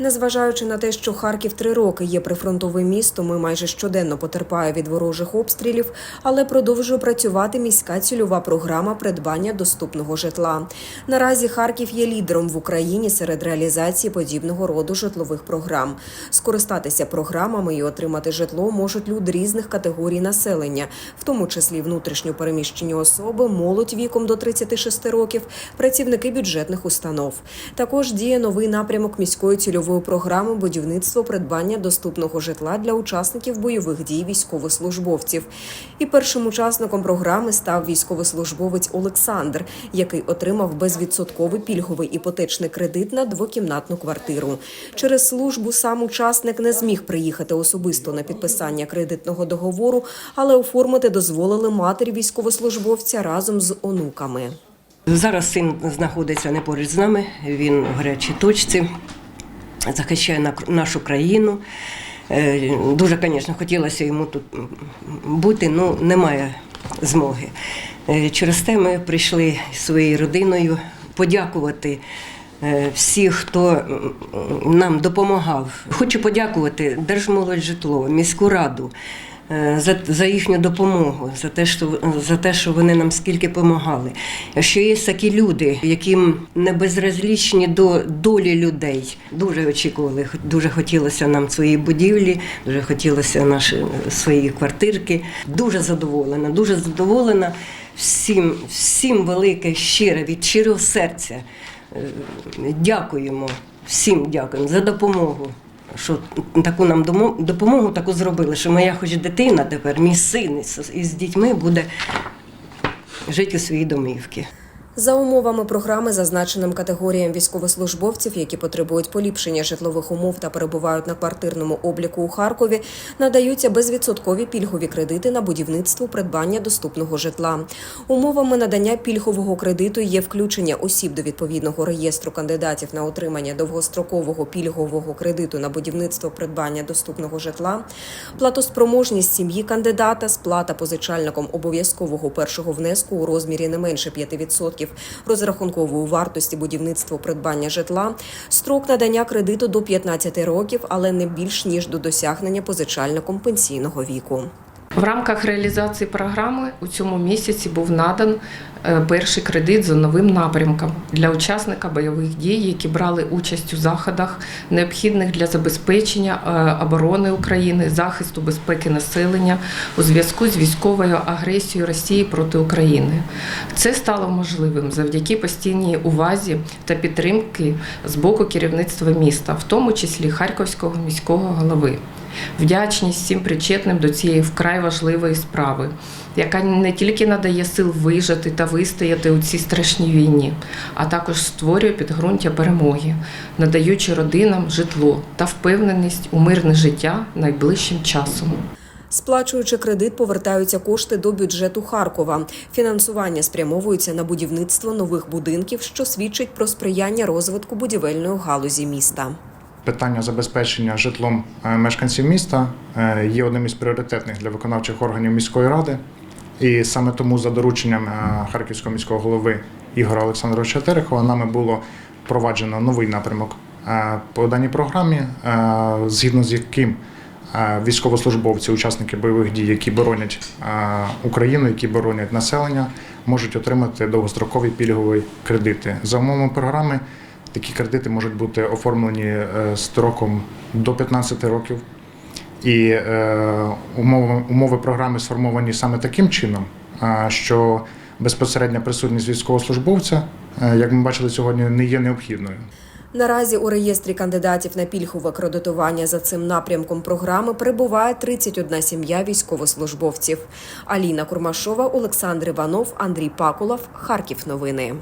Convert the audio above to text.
Незважаючи на те, що Харків три роки є прифронтовим містом і майже щоденно потерпає від ворожих обстрілів, але продовжує працювати міська цільова програма придбання доступного житла. Наразі Харків є лідером в Україні серед реалізації подібного роду житлових програм. Скористатися програмами і отримати житло можуть люди різних категорій населення, в тому числі внутрішньо переміщені особи, молодь віком до 36 років, працівники бюджетних установ. Також діє новий напрямок міської цільової програми будівництво придбання доступного житла для учасників бойових дій військовослужбовців. І першим учасником програми став військовослужбовець Олександр, який отримав безвідсотковий пільговий іпотечний кредит на двокімнатну квартиру. Через службу сам учасник не зміг приїхати особисто на підписання кредитного договору, але оформити дозволили матері військовослужбовця разом з онуками. Зараз син знаходиться не поруч з нами, він в гарячій точці, захищає нашу країну. Е, Дуже, звісно, хотілося йому тут бути, але немає змоги. Е, Через те ми прийшли своєю родиною подякувати е, всіх, хто нам допомагав. Хочу подякувати Держмолоджитло, міську раду. Е, За, за їхню допомогу, за те, що за те, що вони нам скільки допомагали. Що є такі люди, яким не безразлічні до долі людей. Дуже очікували, дуже хотілося нам свої будівлі, дуже хотілося наші свої квартирки. Дуже задоволена, дуже задоволена. Всім, всім велике, щире, від щирого серця. Е, Дякуємо, всім дякуємо за допомогу. Що таку нам допомогу таку зробили, що моя хоч дитина тепер, мій син із дітьми буде жити у своїй домівці. За умовами програми, зазначеним категоріям військовослужбовців, які потребують поліпшення житлових умов та перебувають на квартирному обліку у Харкові, надаються безвідсоткові пільгові кредити на будівництво придбання доступного житла. Умовами надання пільгового кредиту є включення осіб до відповідного реєстру кандидатів на отримання довгострокового пільгового кредиту на будівництво придбання доступного житла, платоспроможність сім'ї кандидата, сплата позичальником обов'язкового першого внеску у розмірі не менше 5% розрахункової вартості будівництва придбання житла, строк надання кредиту до 15 років, але не більш ніж до досягнення позичальником пенсійного віку. В рамках реалізації програми у цьому місяці був надан е, перший кредит за новим напрямком для учасника бойових дій, які брали участь у заходах, необхідних для забезпечення е, оборони України, захисту безпеки населення у зв'язку з військовою агресією Росії проти України. Це стало можливим завдяки постійній увазі та підтримки з боку керівництва міста, в тому числі Харківського міського голови. Вдячність всім причетним до цієї вкрай важливої справи, яка не тільки надає сил вижити та вистояти у цій страшній війні, а також створює підґрунтя перемоги, надаючи родинам житло та впевненість у мирне життя найближчим часом. Сплачуючи кредит, повертаються кошти до бюджету Харкова. Фінансування спрямовується на будівництво нових будинків, що свідчить про сприяння розвитку будівельної галузі міста. Питання забезпечення житлом е, мешканців міста е, є одним із пріоритетних для виконавчих органів міської ради. І саме тому, за дорученням е, Харківського міського голови Ігора Олександровича Терехова, нами було впроваджено новий напрямок е, по даній програмі, е, згідно з яким військовослужбовці, учасники бойових дій, які боронять Україну, які боронять населення, можуть отримати довгострокові пільгові кредити. За умовами програми такі кредити можуть бути оформлені строком до 15 років. І е, умови, умови програми сформовані саме таким чином, що безпосередня присутність військовослужбовця, е, як ми бачили сьогодні, не є необхідною. Наразі у реєстрі кандидатів на пільгове кредитування за цим напрямком програми перебуває 31 сім'я військовослужбовців. Аліна Курмашова, Олександр Іванов, Андрій Пакулов, Харків. Новини.